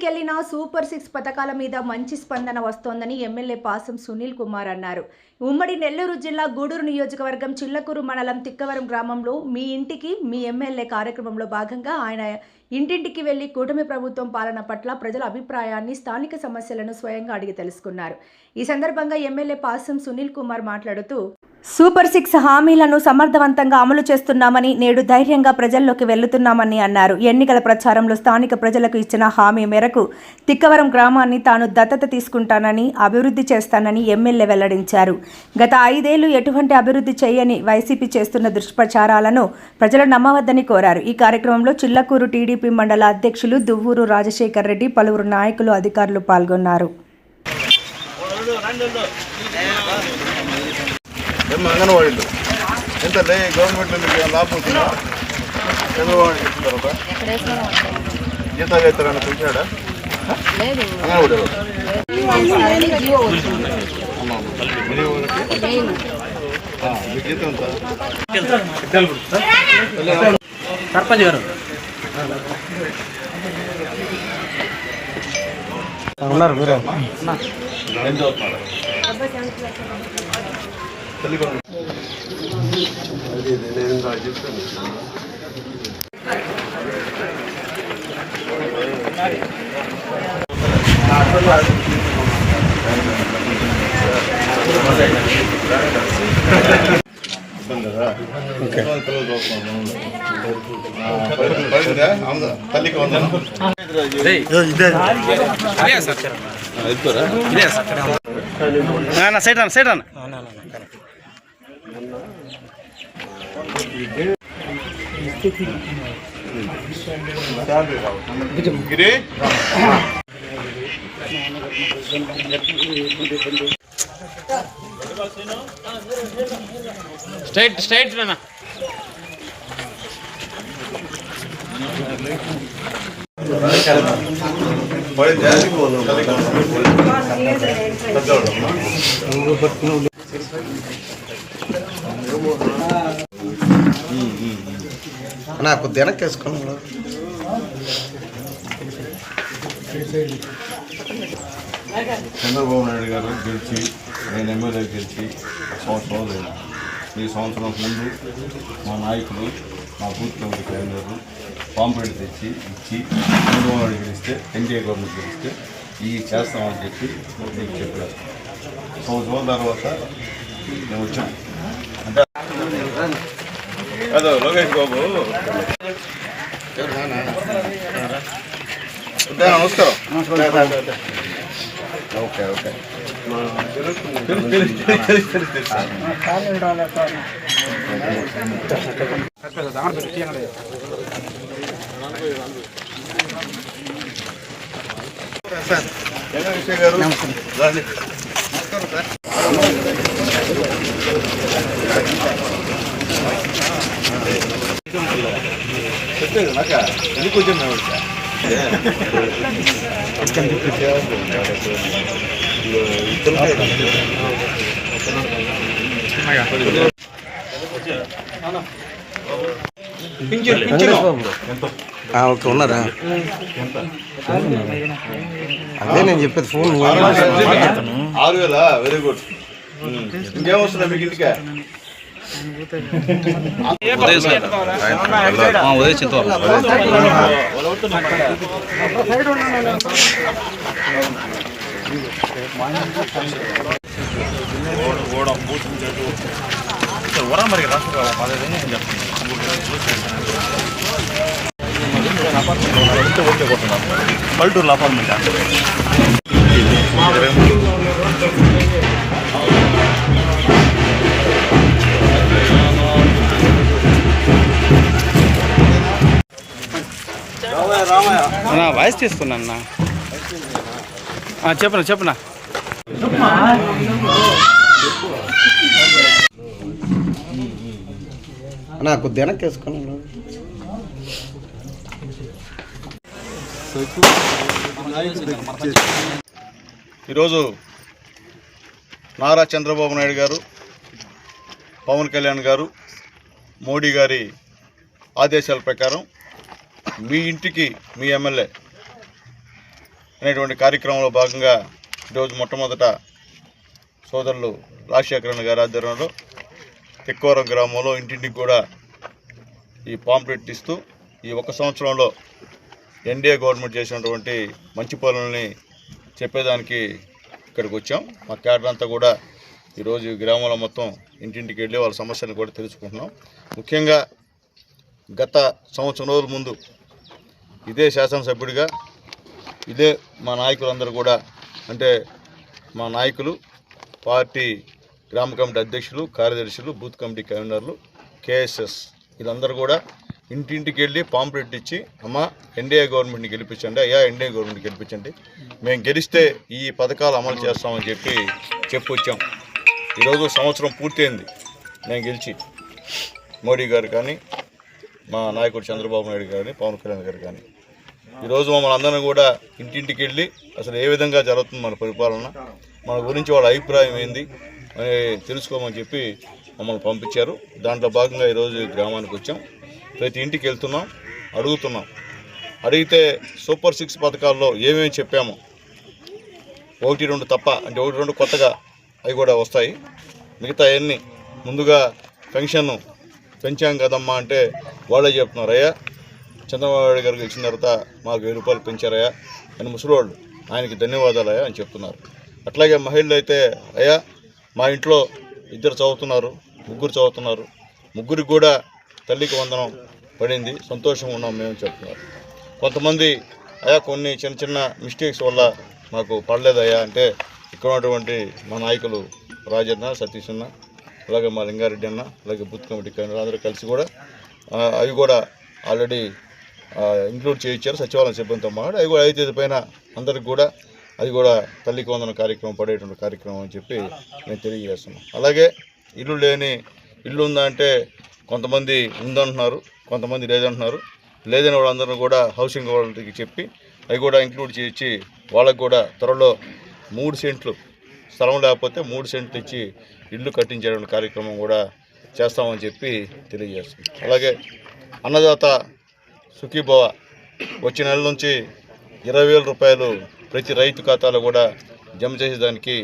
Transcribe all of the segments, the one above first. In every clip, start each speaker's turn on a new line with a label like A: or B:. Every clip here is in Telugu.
A: ఎక్కడికి వెళ్ళినా సూపర్ సిక్స్ పథకాల మీద మంచి స్పందన వస్తోందని ఎమ్మెల్యే పాసం సునీల్ కుమార్ అన్నారు. ఉమ్మడి నెల్లూరు జిల్లా గూడూరు నియోజకవర్గం చిల్లకూరు మండలం తిక్కవరం గ్రామంలో మీ ఇంటికి మీ ఎమ్మెల్యే కార్యక్రమంలో భాగంగా ఆయన ఇంటింటికి వెళ్ళి కూటమి ప్రభుత్వం పాలన పట్ల ప్రజల అభిప్రాయాన్ని స్థానిక సమస్యలను స్వయంగా అడిగి తెలుసుకున్నారు. ఈ సందర్భంగా ఎమ్మెల్యే పాసం సునీల్ కుమార్ మాట్లాడుతూ సూపర్ సిక్స్ హామీలను సమర్థవంతంగా అమలు చేస్తున్నామని నేడు ధైర్యంగా ప్రజల్లోకి వెళ్ళుతున్నామని అన్నారు. ఎన్నికల ప్రచారంలో స్థానిక ప్రజలకు ఇచ్చిన హామీ మేరకు తిక్కవరం గ్రామాన్ని తాను దత్తత తీసుకుంటానని అభివృద్ధి చేస్తానని ఎమ్మెల్యే వెల్లడించారు. గత ఐదేళ్ళు ఎటువంటి అభివృద్ధి చేయని వైసీపీ చేస్తున్న దుష్ప్రచారాలను ప్రజలు నమ్మవద్దని కోరారు. ఈ కార్యక్రమంలో చిల్లకూరు టీడీపీ మండల అధ్యక్షులు దువ్వూరు రాజశేఖర్ రెడ్డి పలువురు నాయకులు అధికారులు పాల్గొన్నారు.
B: ఏం అంగన్వాడీలు. ఎంత లే గవర్నమెంట్ నుంచి లాభం వచ్చిందా చంద్రబాబు ఇచ్చిన తర్వాత జీతాలు అంగన్వాడీ మీ జీతం ఎంత
C: సర్పంచ్ గారు. ఉన్నారు మీరే.
B: తల్లికి వందనం
C: సైడ్ అన్న సైడ్ అన్న
B: గిరి
C: స్ట్రైట్ స్ట్రైట్ అన్న
B: పడిందా? తల్లికి వందనం. పెద్దవాడు.
D: నాకు వెనక్కి వేసుకున్నాడు
B: చంద్రబాబు నాయుడు గారు గెలిచి నేను ఎమ్మెల్యే గెలిచి ఒక సంవత్సరం లేదు ఈ సంవత్సరం ముందు మా నాయకులు మా బూత్ కమిటీ కేంద్రాలు పాంప్లెట్ తెచ్చి ఇచ్చి చంద్రబాబు నాయుడు గెలిస్తే ఎన్డీఏ గవర్నమెంట్ గెలిస్తే ఈ చేస్తామని చెప్పి నీకు చెప్పారు. సంవత్సరం తర్వాత మేము వచ్చాం అదో లోకేష్ బాబు నమస్కారం ఓకే ఓకే తెలుసు, తెలుసు, తెలుసు, తెలుసు, తెలుసు. జగన్ విజయ్ గారు రండి. నమస్కారం సార్ చెప్పేది నాక ఎందుకు వచ్చాను మేము
D: ఓకే ఉన్నారా? అదే నేను చెప్పేది ఫోన్
B: ఆరు వేల వెరీ గుడ్. ఇంకేం వస్తుందా మీకు ఇంటికే
C: ఉదయం చింతవరం
B: పల్లెటూరు అపార్ట్మెంట్
C: నా వాయిస్ తీసుకున్నా చెప్పనా చెప్పనా.
D: నాకు వెనక్కి వేసుకున్నాను
B: ఈరోజు నారా చంద్రబాబు నాయుడు గారు పవన్ కళ్యాణ్ గారు మోడీ గారి ఆదేశాల ప్రకారం మీ ఇంటికి మీ ఎమ్మెల్యే అనేటువంటి కార్యక్రమంలో భాగంగా ఈరోజు మొట్టమొదట సోదరులు రాజశేఖరన్ గారి ఆధ్వర్యంలో తిక్కోరం గ్రామంలో ఇంటింటికి కూడా ఈ పాంప్లెట్ ఇస్తూ ఈ ఒక సంవత్సరంలో ఎన్డీఏ గవర్నమెంట్ చేసినటువంటి మంచి పనులని చెప్పేదానికి ఇక్కడికి వచ్చాం. మా క్యాడర్ అంతా కూడా ఈరోజు ఈ గ్రామంలో మొత్తం ఇంటింటికి వెళ్ళి వాళ్ళ సమస్యలను కూడా తెలుసుకుంటున్నాం. ముఖ్యంగా గత సంవత్సరం రోజుల ముందు ఇదే శాసనసభ్యుడిగా ఇదే మా నాయకులందరూ కూడా అంటే మా నాయకులు పార్టీ గ్రామ కమిటీ అధ్యక్షులు కార్యదర్శులు బూత్ కమిటీ కన్వీనర్లు కేఎస్ఎస్ వీళ్ళందరూ కూడా ఇంటింటికి వెళ్ళి పాంప్లెట్ ఇచ్చి అమ్మ ఎన్డీఏ గవర్నమెంట్ని గెలిపించండి అయ్యా ఎన్డీఏ గవర్నమెంట్ గెలిపించండి. మేము గెలిస్తే ఈ పథకాలు అమలు చేస్తామని చెప్పి చెప్పొచ్చాం. ఈరోజు సంవత్సరం పూర్తయింది. నేను గెలిచి మోడీ గారు కానీ మా నాయకుడు చంద్రబాబు నాయుడు కానీ పవన్ కళ్యాణ్ గారు కానీ ఈరోజు మమ్మల్ని అందరం కూడా ఇంటింటికి వెళ్ళి అసలు ఏ విధంగా జరుగుతుంది మన పరిపాలన మన గురించి వాళ్ళ అభిప్రాయం ఏంది అని తెలుసుకోమని చెప్పి మమ్మల్ని పంపించారు. దాంట్లో భాగంగా ఈరోజు గ్రామానికి వచ్చాం. ప్రతి ఇంటికి వెళ్తున్నాం అడుగుతున్నాం. అడిగితే సూపర్ సిక్స్ పథకాల్లో ఏమేమి చెప్పామో ఒకటి రెండు తప్ప అంటే ఒకటి రెండు కొత్తగా అవి కూడా వస్తాయి. మిగతా అవన్నీ ముందుగా పెన్షన్ పెంచాం కదమ్మా అంటే వాళ్ళే చెప్తున్నారు అయ్యా చంద్రబాబు గారికి ఇచ్చిన తర్వాత మాకు వెయ్యి రూపాయలు పెంచారయ్యా అని ముసలివాళ్ళు ఆయనకి ధన్యవాదాలయ్యా అని చెప్తున్నారు. అట్లాగే మహిళలు అయితే అయ్యా మా ఇంట్లో ఇద్దరు చదువుతున్నారు ముగ్గురు చదువుతున్నారు ముగ్గురికి కూడా తల్లికి వందనం పడింది సంతోషంగా ఉన్నాం మేము చెప్తున్నారు. కొంతమంది అయ్యా కొన్ని చిన్న చిన్న మిస్టేక్స్ వల్ల మాకు పడలేదయ్యా అంటే ఇక్కడ ఉన్నటువంటి మా నాయకులు రాజన్న సతీష్ అన్న అలాగే మా లింగారెడ్డి అన్న అలాగే బూత్ కమిటీ అందరూ కలిసి కూడా అవి కూడా ఆల్రెడీ ఇంక్లూడ్ చేయించారు. సచివాలయం సిబ్బందితో మాట్లాడి అవి కూడా ఐదు తేదీ పైన అందరికి కూడా అది కూడా తల్లికి వందన కార్యక్రమం పడేటువంటి కార్యక్రమం అని చెప్పి నేను తెలియజేస్తున్నాను అలాగే ఇల్లు లేని ఇల్లు ఉందా అంటే కొంతమంది ఉందంటున్నారు కొంతమంది లేదంటున్నారు. లేదని వాళ్ళందరూ కూడా హౌసింగ్ వాళ్ళకి చెప్పి అవి కూడా ఇంక్లూడ్ చేయించి వాళ్ళకు కూడా త్వరలో మూడు సెంట్లు స్థలం లేకపోతే మూడు సెంట్లు ఇచ్చి ఇల్లు కట్టించేటువంటి కార్యక్రమం కూడా చేస్తామని చెప్పి తెలియజేస్తుంది అలాగే అన్నదాత సుఖీభవ వచ్చే నెల నుంచి ఇరవై వేల రూపాయలు ప్రతి రైతు ఖాతాలో కూడా జమ చేసేదానికి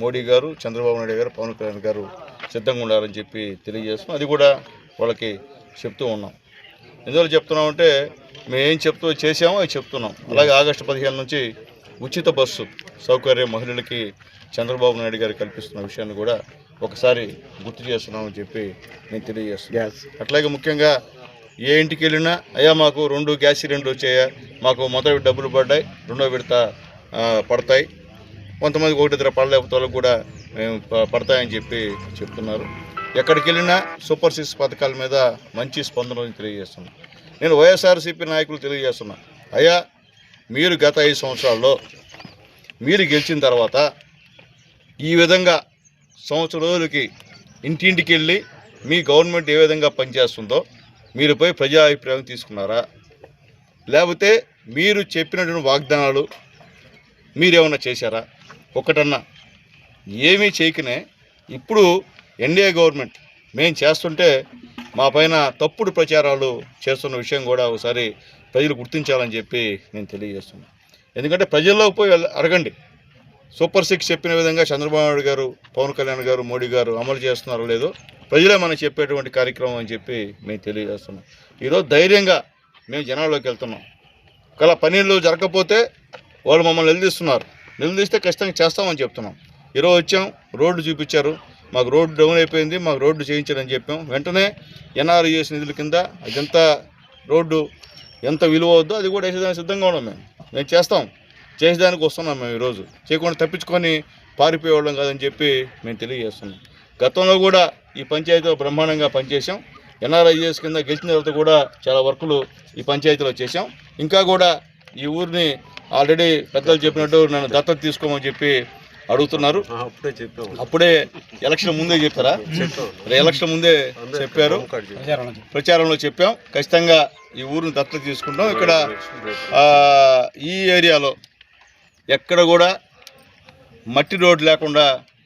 B: మోడీ గారు చంద్రబాబు నాయుడు గారు పవన్ కళ్యాణ్ గారు సిద్ధంగా ఉండాలని చెప్పి తెలియజేస్తాం అది కూడా వాళ్ళకి చెప్తూ ఉన్నాం. ఎందువల్ల చెప్తున్నామంటే మేము ఏం చెప్తూ చేసామో అది చెప్తున్నాం. అలాగే ఆగస్టు పదిహేను నుంచి ఉచిత బస్సు సౌకర్యం మహిళలకి చంద్రబాబు నాయుడు గారు కల్పిస్తున్న విషయాన్ని కూడా ఒకసారి గుర్తు చేస్తున్నామని చెప్పి నేను తెలియజేస్తున్నాను. అట్లాగే ముఖ్యంగా ఏ ఇంటికి వెళ్ళినా అయ్యా మాకు రెండు గ్యాస్ సిలిండర్ వచ్చాయా? మాకు మొదటి డబ్బులు పడ్డాయి రెండో విడత పడతాయి. కొంతమంది ఒకటి ఇద్దరు పడలేకపోతే వాళ్ళకి కూడా మేము పడతాయని చెప్పి చెప్తున్నారు. ఎక్కడికి వెళ్ళినా సూపర్ సిక్స్ పథకాల మీద మంచి స్పందన ఉంది తెలియజేస్తున్నాను. నేను వైఎస్ఆర్సీపీ నాయకులు తెలియజేస్తున్నా అయ్యా మీరు గత ఐదు సంవత్సరాల్లో మీరు గెలిచిన తర్వాత ఈ విధంగా సంవత్సరం రోజులకి ఇంటింటికి వెళ్ళి మీ గవర్నమెంట్ ఏ విధంగా పనిచేస్తుందో మీరు పోయి ప్రజా అభిప్రాయం తీసుకున్నారా? లేకపోతే మీరు చెప్పినటువంటి వాగ్దానాలు మీరేమన్నా చేశారా? ఒకటన్నా ఏమీ చేయకనే ఇప్పుడు ఎన్డీఏ గవర్నమెంట్ మేము చేస్తుంటే మా పైన తప్పుడు ప్రచారాలు చేస్తున్న విషయం కూడా ఒకసారి ప్రజలు గుర్తించాలని చెప్పి నేను తెలియజేస్తున్నాను ఎందుకంటే ప్రజల్లోకి పోయి అడగండి. సూపర్ సిక్స్ చెప్పిన విధంగా చంద్రబాబు నాయుడు గారు పవన్ కళ్యాణ్ గారు మోడీ గారు అమలు చేస్తున్నారో లేదో ప్రజలే మనకు చెప్పేటువంటి కార్యక్రమం అని చెప్పి మేము తెలియజేస్తున్నాం. ఈరోజు ధైర్యంగా మేము జనాల్లోకి వెళ్తున్నాం. ఒకవేళ పనులు జరగకపోతే వాళ్ళు మమ్మల్ని నిలదీస్తున్నారు. నిలదీస్తే ఖచ్చితంగా చేస్తామని చెప్తున్నాం. ఈరోజు వచ్చాం రోడ్డు చూపించారు. మాకు రోడ్డు డౌన్ అయిపోయింది మాకు రోడ్డు చేయించారని చెప్పాం. వెంటనే ఎన్ఆర్యుఎస్ నిధుల కింద అదంతా రోడ్డు ఎంత విలువ అవుద్దో అది కూడా వేసేదానికి సిద్ధంగా ఉన్నాం మేము. మేము చేస్తాం. చేసేదానికి వస్తున్నాం మేము ఈరోజు. చేయకుండా తప్పించుకొని పారిపోయేవాళ్ళం కాదని చెప్పి మేము తెలియజేస్తున్నాం. గతంలో కూడా ఈ పంచాయతీలో బ్రహ్మాండంగా పనిచేసాం ఎన్ఆర్ఐఎస్ కింద గెలిచిన తర్వాత కూడా చాలా వర్కులు ఈ పంచాయతీలో చేసాం ఇంకా కూడా ఈ ఊరిని ఆల్రెడీ పెద్దలు చెప్పినట్టు నన్ను దత్తత తీసుకోమని చెప్పి అడుగుతున్నారు.
D: అప్పుడే చెప్పాము
B: అప్పుడే ఎలక్షన్ ముందే చెప్పారా? ఎలక్షన్ ముందే చెప్పారు. ప్రచారంలో చెప్పాం. ఖచ్చితంగా ఈ ఊరిని దత్తత తీసుకుంటాం. ఇక్కడ ఆ, ఈ ఏరియాలో ఎక్కడ కూడా మట్టి రోడ్డు లేకుండా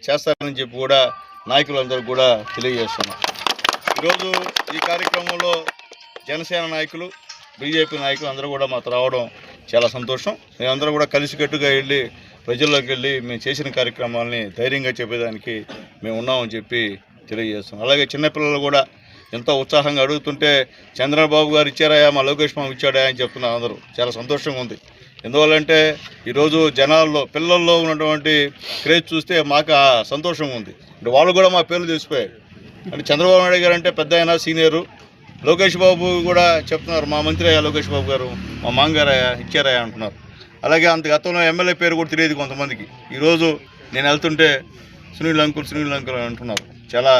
B: చేస్తారని చెప్పి కూడా నాయకులందరూ కూడా తెలియజేస్తున్నాం ఈరోజు ఈ కార్యక్రమంలో జనసేన నాయకులు బీజేపీ నాయకులు అందరూ కూడా మాకు రావడం చాలా సంతోషం. మేమందరూ కూడా కలిసికట్టుగా వెళ్ళి ప్రజల్లోకి వెళ్ళి మేము చేసిన కార్యక్రమాలని ధైర్యంగా చెప్పేదానికి మేము ఉన్నామని చెప్పి తెలియజేస్తాం అలాగే చిన్నపిల్లలు కూడా ఎంతో ఉత్సాహంగా అడుగుతుంటే చంద్రబాబు గారు ఇచ్చారా? మా లోకేష్ బాబు ఇచ్చాడా? అని చెప్తున్నారు అందరూ. చాలా సంతోషంగా ఉంది. ఎందువల్లంటే ఈరోజు జనాల్లో పిల్లల్లో ఉన్నటువంటి క్రేజ్ చూస్తే మాకు ఆ సంతోషంగా ఉంది. అంటే వాళ్ళు కూడా మా పేర్లు తెలిసిపోయారు. అంటే చంద్రబాబు నాయుడు గారు అంటే పెద్ద అయినా సీనియరు. లోకేష్ బాబు కూడా చెప్తున్నారు మా మంత్రి అయ్యా లోకేష్ బాబు గారు మా మాంగారయ్యా ఇచ్చారయ్యా అంటున్నారు. అలాగే అంత గతంలో ఎమ్మెల్యే పేరు కూడా తెలియదు కొంతమందికి. ఈరోజు నేను వెళ్తుంటే సునీల్ అంకుల్ సునీల్ అంకుల్ అంటున్నారు. చాలా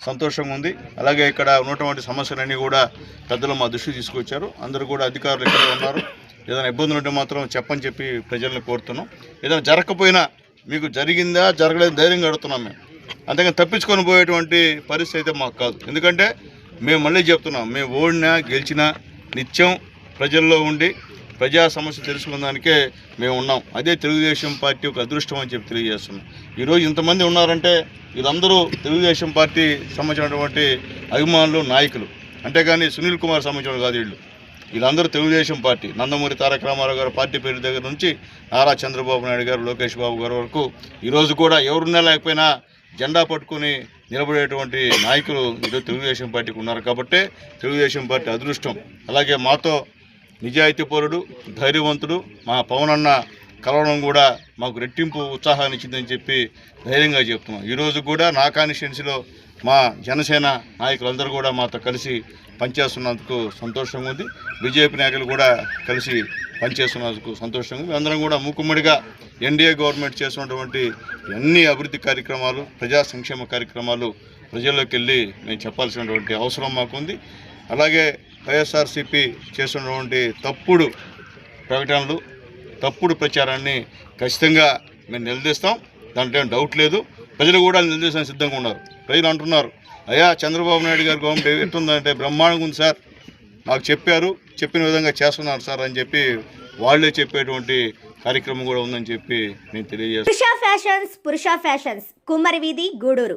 B: సంతోషంగా ఉంది. అలాగే ఇక్కడ ఉన్నటువంటి సమస్యలన్నీ కూడా పెద్దలు మా దృష్టికి తీసుకొచ్చారు. అందరూ కూడా అధికారులు ఇక్కడ ఉన్నారు. ఏదైనా ఇబ్బందులు ఉంటే మాత్రం చెప్పని చెప్పి ప్రజల్ని కోరుతున్నాం. ఏదైనా జరగకపోయినా మీకు జరిగిందా జరగలేదు ధైర్యంగా అడుగుతున్నాం మేము. అంతేగాని తప్పించుకొని పోయేటువంటి పరిస్థితి అయితే మాకు కాదు. ఎందుకంటే మేము మళ్ళీ చెప్తున్నాం మేము ఓడినా గెలిచినా నిత్యం ప్రజల్లో ఉండి ప్రజా సమస్య తెలుసుకున్నదానికే మేము ఉన్నాం. అదే తెలుగుదేశం పార్టీ ఒక అదృష్టం అని చెప్పి తెలియజేస్తున్నాం. ఈరోజు ఇంతమంది ఉన్నారంటే వీళ్ళందరూ తెలుగుదేశం పార్టీ సంబంధించినటువంటి అభిమానులు నాయకులు. అంతేగాని సునీల్ కుమార్ సంబంధించిన కాదు వీళ్ళు. వీళ్ళందరూ తెలుగుదేశం పార్టీ. నందమూరి తారక రామారావు గారు పార్టీ పేరు దగ్గర నుంచి నారా చంద్రబాబు నాయుడు గారు లోకేష్ బాబు గారు వరకు ఈరోజు కూడా ఎవరున్నా లేకపోయినా జెండా పట్టుకొని నిలబడేటువంటి నాయకులు ఈరోజు తెలుగుదేశం పార్టీకి ఉన్నారు. కాబట్టే తెలుగుదేశం పార్టీ అదృష్టం. అలాగే మాతో నిజాయితీ పరుడు ధైర్యవంతుడు మా పవన్ అన్న కలవడం కూడా మాకు రెట్టింపు ఉత్సాహాన్ని ఇచ్చిందని చెప్పి ధైర్యంగా చెప్తున్నాం. ఈరోజు కూడా నా కాన్స్టిట్యున్సీలో మా జనసేన నాయకులందరూ కూడా మాతో కలిసి పనిచేస్తున్నందుకు సంతోషంగా ఉంది. బీజేపీ నాయకులు కూడా కలిసి పనిచేస్తున్నందుకు సంతోషంగా ఉంది. అందరం కూడా మూకుమ్మడిగా ఎన్డీఏ గవర్నమెంట్ చేస్తున్నటువంటి అన్ని అభివృద్ధి కార్యక్రమాలు ప్రజా సంక్షేమ కార్యక్రమాలు ప్రజల్లోకి వెళ్ళి మేము చెప్పాల్సినటువంటి అవసరం మాకుంది. అలాగే వైఎస్ఆర్సీపీ చేస్తున్నటువంటి తప్పుడు ప్రకటనలు తప్పుడు ప్రచారాన్ని ఖచ్చితంగా మేము నిలదీస్తాం. దాంట్లో ఏం డౌట్ లేదు. ప్రజలు కూడా నిలదీసానికి సిద్ధంగా ఉన్నారు. ప్రజలు అంటున్నారు. అయ్యా చంద్రబాబు నాయుడు గారి గవర్నమెంట్ ఎట్టుందంటే బ్రహ్మాండంగా ఉంది సార్. మాకు చెప్పారు చెప్పిన విధంగా చేస్తున్నారు సార్ అని చెప్పి వాళ్ళే చెప్పేటువంటి కార్యక్రమం కూడా ఉందని చెప్పి నేను తెలియజేస్తాను
E: పురుష ఫ్యాషన్స్ పురుష ఫ్యాషన్స్. కుమ్మరి వీధి గూడూరు.